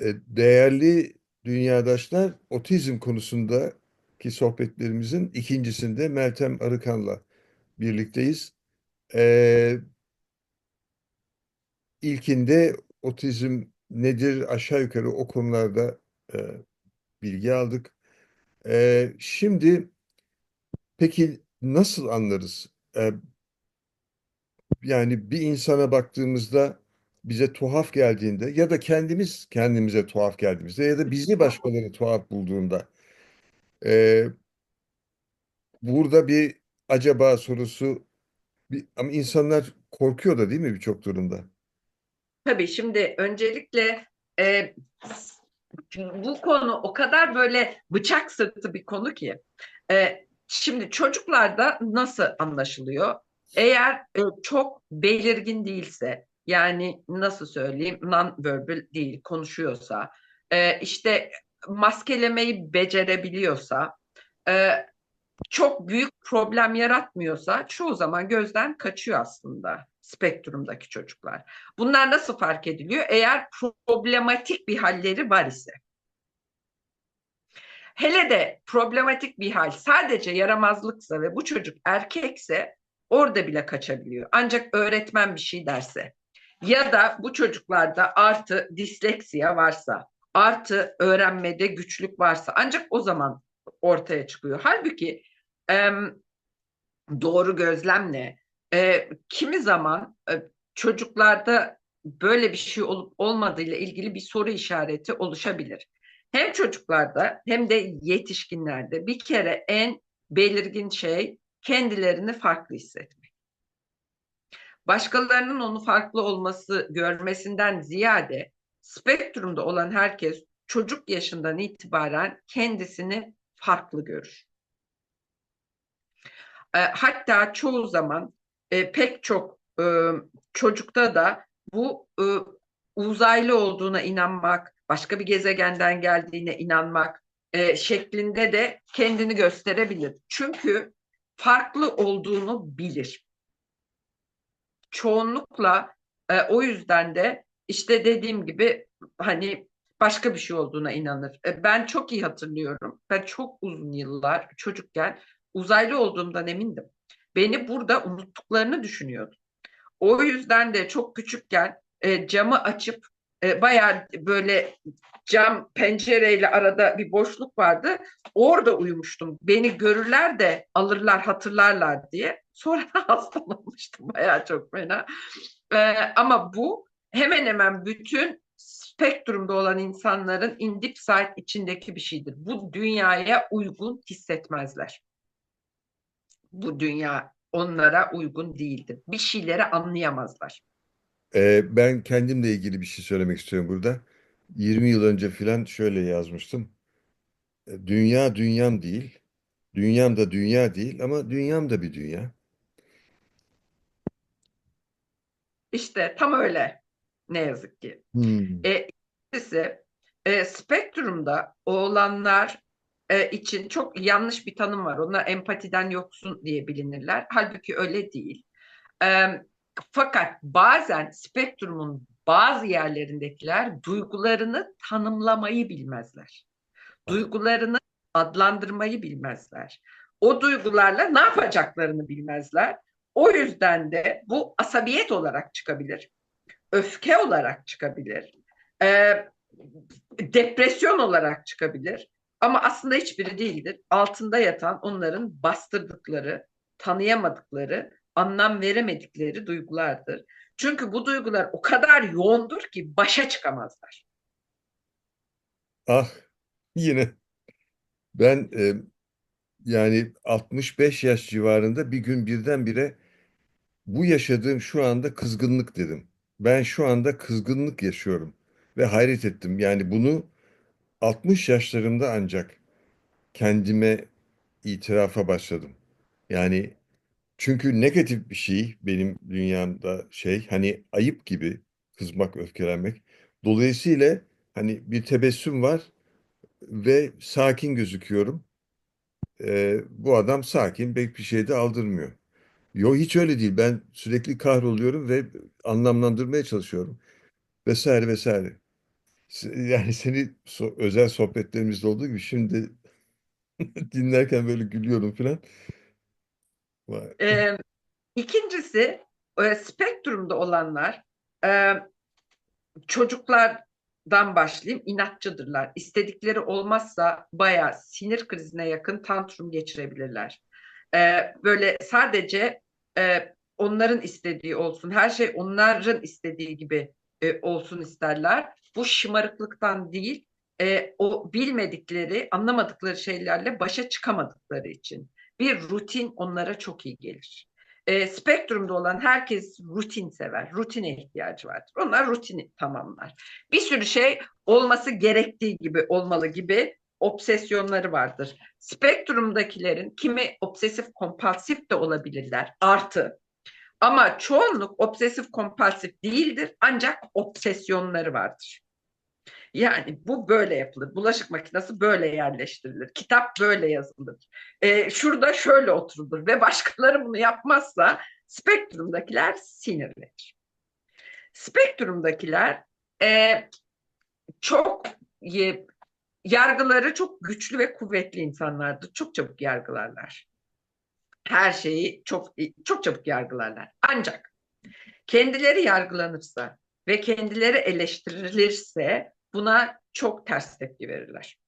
E, Değerli dünyadaşlar, otizm konusundaki sohbetlerimizin ikincisinde Meltem Arıkan'la birlikteyiz. E, ilkinde otizm nedir aşağı yukarı o konularda e, bilgi aldık. E, şimdi peki nasıl anlarız? E, yani bir insana baktığımızda bize tuhaf geldiğinde ya da kendimiz kendimize tuhaf geldiğimizde ya da bizi başkaları tuhaf bulduğunda e, burada bir acaba sorusu bir, ama insanlar korkuyor da değil mi birçok durumda? Tabii şimdi öncelikle e, bu konu o kadar böyle bıçak sırtı bir konu ki. E, şimdi çocuklarda nasıl anlaşılıyor? Eğer e, çok belirgin değilse, yani nasıl söyleyeyim, non-verbal değil, konuşuyorsa, e, işte maskelemeyi becerebiliyorsa, e, çok büyük problem yaratmıyorsa çoğu zaman gözden kaçıyor aslında spektrumdaki çocuklar. Bunlar nasıl fark ediliyor? Eğer problematik bir halleri var ise. Hele de problematik bir hal sadece yaramazlıksa ve bu çocuk erkekse orada bile kaçabiliyor. Ancak öğretmen bir şey derse ya da bu çocuklarda artı disleksiya varsa, artı öğrenmede güçlük varsa ancak o zaman ortaya çıkıyor. Halbuki doğru gözlemle e, kimi zaman e, çocuklarda böyle bir şey olup olmadığıyla ilgili bir soru işareti oluşabilir. Hem çocuklarda hem de yetişkinlerde bir kere en belirgin şey kendilerini farklı hissetmek. Başkalarının onu farklı olması görmesinden ziyade spektrumda olan herkes çocuk yaşından itibaren kendisini farklı görür. E, hatta çoğu zaman e, pek çok e, çocukta da bu uzaylı olduğuna inanmak, başka bir gezegenden geldiğine inanmak şeklinde de kendini gösterebilir. Çünkü farklı olduğunu bilir. Çoğunlukla e, o yüzden de işte dediğim gibi hani başka bir şey olduğuna inanır. E, ben çok iyi hatırlıyorum. Ben çok uzun yıllar çocukken uzaylı olduğumdan emindim. Beni burada unuttuklarını düşünüyordum. O yüzden de çok küçükken e, camı açıp e, bayağı böyle cam pencereyle arada bir boşluk vardı. Orada uyumuştum. Beni görürler de alırlar hatırlarlar diye. Sonra hastalanmıştım bayağı çok fena. E, ama bu hemen hemen bütün spektrumda olan insanların in deep side içindeki bir şeydir. Bu dünyaya uygun hissetmezler. Bu dünya onlara uygun değildir. Bir şeyleri anlayamazlar. Ee, ben kendimle ilgili bir şey söylemek istiyorum burada. 20 yıl önce filan şöyle yazmıştım. Dünya dünyam değil. Dünyam da dünya değil ama dünyam da bir dünya. İşte tam öyle ne yazık ki. Hmm. E, ikincisi, e, spektrumda olanlar e, için çok yanlış bir tanım var. Onlar empatiden yoksun diye bilinirler. Halbuki öyle değil. E, fakat bazen spektrumun bazı yerlerindekiler duygularını tanımlamayı bilmezler. Duygularını adlandırmayı bilmezler. O duygularla ne yapacaklarını bilmezler. O yüzden de bu asabiyet olarak çıkabilir. Öfke olarak çıkabilir. E, depresyon olarak çıkabilir. Ama aslında hiçbiri değildir. Altında yatan onların bastırdıkları, tanıyamadıkları, anlam veremedikleri duygulardır. Çünkü bu duygular o kadar yoğundur ki başa çıkamazlar. Ah yine ben e, yani 65 yaş civarında bir gün birdenbire bu yaşadığım şu anda kızgınlık dedim. Ben şu anda kızgınlık yaşıyorum ve hayret ettim. Yani bunu 60 yaşlarımda ancak kendime itirafa başladım. Yani çünkü negatif bir şey benim dünyamda şey hani ayıp gibi kızmak, öfkelenmek. Dolayısıyla hani bir tebessüm var ve sakin gözüküyorum. Ee, bu adam sakin, pek bir şey de aldırmıyor. Yo hiç öyle değil. Ben sürekli kahroluyorum ve anlamlandırmaya çalışıyorum vesaire vesaire. Yani seni so- özel sohbetlerimizde olduğu gibi şimdi dinlerken böyle gülüyorum falan. Vay. Ee, ikincisi e, spektrumda olanlar e, çocuklardan başlayayım inatçıdırlar. İstedikleri olmazsa bayağı sinir krizine yakın tantrum geçirebilirler. Ee, böyle sadece e, onların istediği olsun, her şey onların istediği gibi e, olsun isterler. Bu şımarıklıktan değil, e, o bilmedikleri, anlamadıkları şeylerle başa çıkamadıkları için. Bir rutin onlara çok iyi gelir. E, spektrumda olan herkes rutin sever. Rutine ihtiyacı vardır. Onlar rutini tamamlar. Bir sürü şey olması gerektiği gibi olmalı gibi obsesyonları vardır. Spektrumdakilerin kimi obsesif kompulsif de olabilirler. Artı. Ama çoğunluk obsesif kompulsif değildir ancak obsesyonları vardır. Yani bu böyle yapılır. Bulaşık makinesi böyle yerleştirilir. Kitap böyle yazılır. E, şurada şöyle oturulur ve başkaları bunu yapmazsa spektrumdakiler sinirlenir. Spektrumdakiler e, çok e, yargıları çok güçlü ve kuvvetli insanlardır. Çok çabuk yargılarlar. Her şeyi çok çok çabuk yargılarlar. Ancak kendileri yargılanırsa ve kendileri eleştirilirse buna çok ters tepki verirler.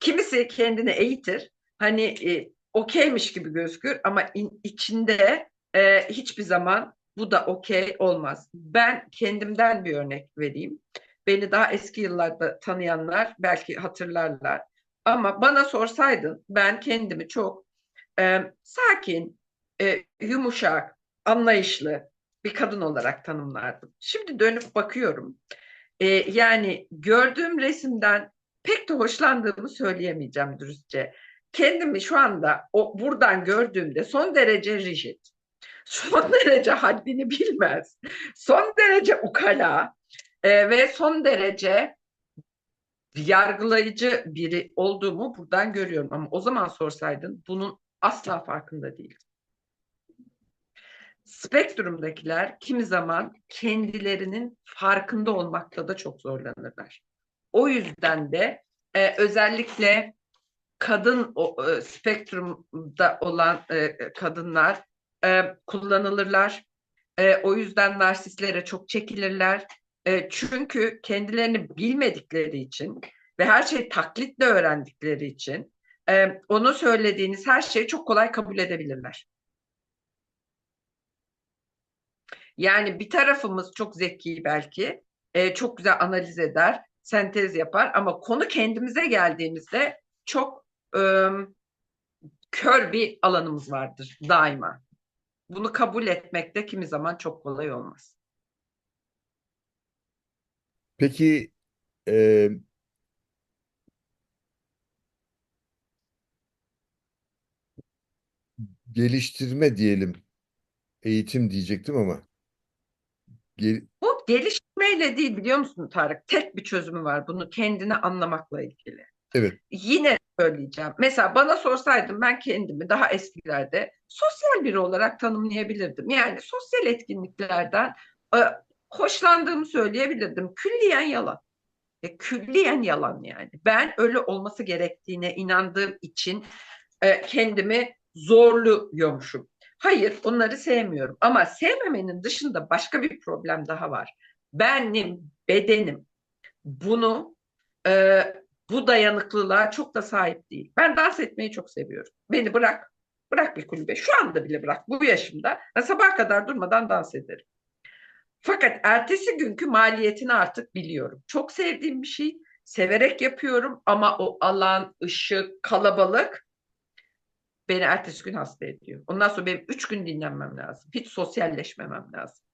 Kimisi kendini eğitir, hani e, okeymiş gibi gözükür ama in, içinde e, hiçbir zaman bu da okey olmaz. Ben kendimden bir örnek vereyim. Beni daha eski yıllarda tanıyanlar belki hatırlarlar. Ama bana sorsaydın ben kendimi çok e, sakin, e, yumuşak, anlayışlı bir kadın olarak tanımlardım. Şimdi dönüp bakıyorum. E, yani gördüğüm resimden pek de hoşlandığımı söyleyemeyeceğim dürüstçe. Kendimi şu anda o buradan gördüğümde son derece rigid, son derece haddini bilmez, son derece ukala e, ve son derece yargılayıcı biri olduğumu buradan görüyorum. Ama o zaman sorsaydın bunun asla farkında değildim. Spektrumdakiler kimi zaman kendilerinin farkında olmakta da çok zorlanırlar. O yüzden de e, özellikle kadın o, e, spektrumda olan e, kadınlar e, kullanılırlar. E, o yüzden narsistlere çok çekilirler. E, çünkü kendilerini bilmedikleri için ve her şeyi taklitle öğrendikleri için e, onu söylediğiniz her şeyi çok kolay kabul edebilirler. Yani bir tarafımız çok zeki belki, e, çok güzel analiz eder, sentez yapar ama konu kendimize geldiğimizde çok e, kör bir alanımız vardır daima. Bunu kabul etmek de kimi zaman çok kolay olmaz. Peki e, geliştirme diyelim, eğitim diyecektim ama gel- Bu gelişmeyle değil biliyor musun Tarık? Tek bir çözümü var. Bunu kendini anlamakla ilgili. evet Yine söyleyeceğim. Mesela bana sorsaydın ben kendimi daha eskilerde sosyal biri olarak tanımlayabilirdim. Yani sosyal etkinliklerden e, hoşlandığımı söyleyebilirdim. Külliyen yalan. E, külliyen yalan yani. Ben öyle olması gerektiğine inandığım için e, kendimi zorluyormuşum. Hayır, onları sevmiyorum. Ama sevmemenin dışında başka bir problem daha var. Benim bedenim bunu e, bu dayanıklılığa çok da sahip değil. Ben dans etmeyi çok seviyorum. Beni bırak, bırak bir kulübe. Şu anda bile bırak. Bu yaşımda ben sabah kadar durmadan dans ederim. Fakat ertesi günkü maliyetini artık biliyorum. Çok sevdiğim bir şey, severek yapıyorum ama o alan, ışık, kalabalık beni ertesi gün hasta ediyor. Ondan sonra benim üç gün dinlenmem lazım. Hiç sosyalleşmemem lazım.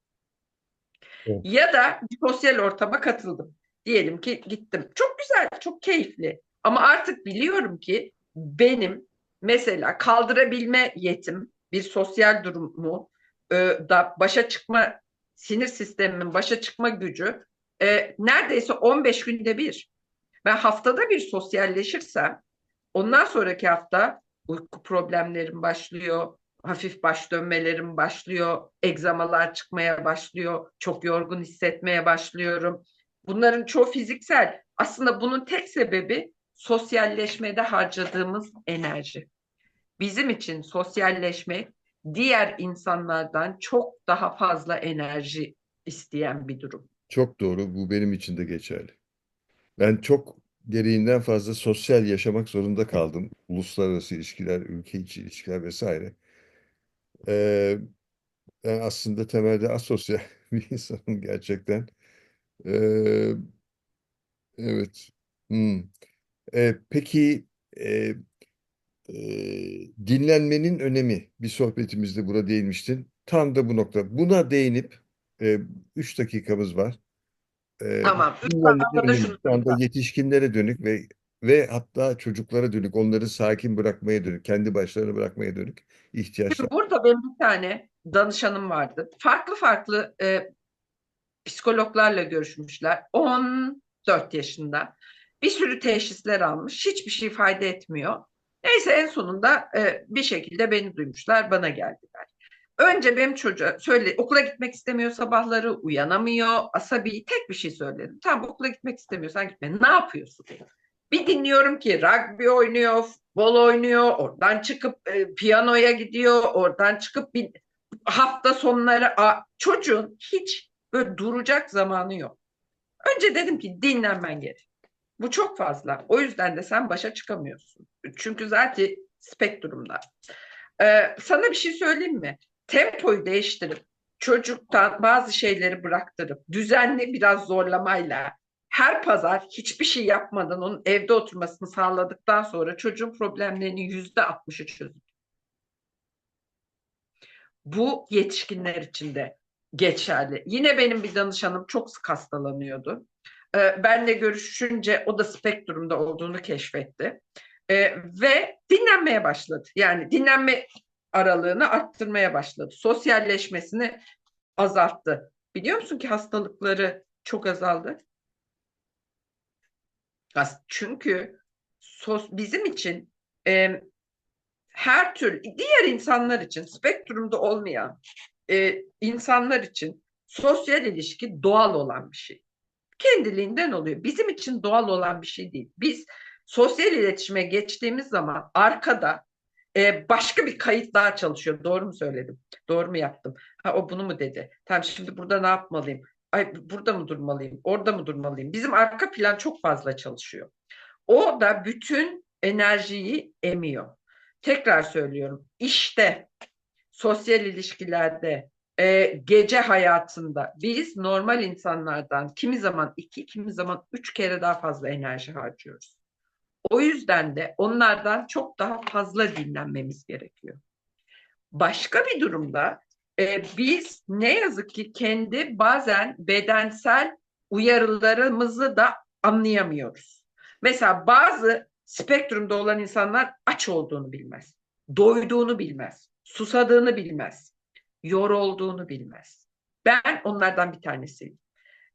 Evet. Ya da bir sosyal ortama katıldım. Diyelim ki gittim. Çok güzel, çok keyifli. Ama artık biliyorum ki benim mesela kaldırabilme yetim, bir sosyal durumu e, da başa çıkma, sinir sistemimin başa çıkma gücü e, neredeyse 15 günde bir. Ben haftada bir sosyalleşirsem ondan sonraki hafta uyku problemlerim başlıyor, hafif baş dönmelerim başlıyor, egzamalar çıkmaya başlıyor, çok yorgun hissetmeye başlıyorum. Bunların çoğu fiziksel. Aslında bunun tek sebebi sosyalleşmede harcadığımız enerji. Bizim için sosyalleşmek diğer insanlardan çok daha fazla enerji isteyen bir durum. Çok doğru. Bu benim için de geçerli. Ben çok gereğinden fazla sosyal yaşamak zorunda kaldım. Uluslararası ilişkiler, ülke içi ilişkiler vesaire. Ee, ben aslında temelde asosyal bir insanım gerçekten. Ee, evet. Hmm. Ee, peki e, e, dinlenmenin önemi bir sohbetimizde burada değinmiştin. Tam da bu nokta. Buna değinip e, üç dakikamız var. Ee, Tamam. Şunu şu anda yetişkinlere dönük ve ve hatta çocuklara dönük, onları sakin bırakmaya dönük, kendi başlarına bırakmaya dönük ihtiyaçlar. Burada benim bir tane danışanım vardı. Farklı farklı e, psikologlarla görüşmüşler. 14 yaşında. Bir sürü teşhisler almış. Hiçbir şey fayda etmiyor. Neyse en sonunda e, bir şekilde beni duymuşlar, bana geldiler. Önce benim çocuğa söyle okula gitmek istemiyor sabahları, uyanamıyor, asabi tek bir şey söyledim. Tamam okula gitmek istemiyorsan gitme. Ne yapıyorsun? Bir dinliyorum ki rugby oynuyor, futbol oynuyor, oradan çıkıp e, piyanoya gidiyor, oradan çıkıp bir hafta sonları a, çocuğun hiç böyle duracak zamanı yok. Önce dedim ki dinlenmen gerek. Bu çok fazla. O yüzden de sen başa çıkamıyorsun. Çünkü zaten spektrumda. Ee, sana bir şey söyleyeyim mi? Tempoyu değiştirip çocuktan bazı şeyleri bıraktırıp düzenli biraz zorlamayla her pazar hiçbir şey yapmadan onun evde oturmasını sağladıktan sonra çocuğun problemlerinin yüzde altmışı çözülür. Bu yetişkinler için de geçerli. Yine benim bir danışanım çok sık hastalanıyordu. Ee, benle görüşünce o da spektrumda olduğunu keşfetti. Ee, ve dinlenmeye başladı. Yani dinlenme aralığını arttırmaya başladı. Sosyalleşmesini azalttı. Biliyor musun ki hastalıkları çok azaldı? Çünkü sos, bizim için e, her tür diğer insanlar için spektrumda olmayan e, insanlar için sosyal ilişki doğal olan bir şey. Kendiliğinden oluyor. Bizim için doğal olan bir şey değil. Biz sosyal iletişime geçtiğimiz zaman arkada e, başka bir kayıt daha çalışıyor. Doğru mu söyledim? Doğru mu yaptım? Ha o bunu mu dedi? Tamam şimdi burada ne yapmalıyım? Ay burada mı durmalıyım? Orada mı durmalıyım? Bizim arka plan çok fazla çalışıyor. O da bütün enerjiyi emiyor. Tekrar söylüyorum. İşte sosyal ilişkilerde, e, gece hayatında biz normal insanlardan kimi zaman iki, kimi zaman üç kere daha fazla enerji harcıyoruz. O yüzden de onlardan çok daha fazla dinlenmemiz gerekiyor. Başka bir durumda e, biz ne yazık ki kendi bazen bedensel uyarılarımızı da anlayamıyoruz. Mesela bazı spektrumda olan insanlar aç olduğunu bilmez, doyduğunu bilmez, susadığını bilmez, yorulduğunu bilmez. Ben onlardan bir tanesiyim.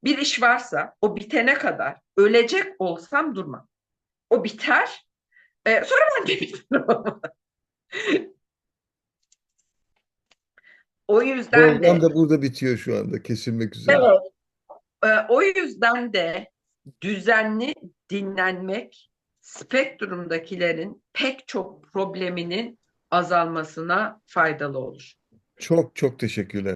Bir iş varsa o bitene kadar ölecek olsam durmam. O biter. E, sonra ben de biterim. o yüzden Program de da burada bitiyor şu anda. Kesilmek üzere. evet, e, o yüzden de düzenli dinlenmek spektrumdakilerin pek çok probleminin azalmasına faydalı olur. Çok çok teşekkürler.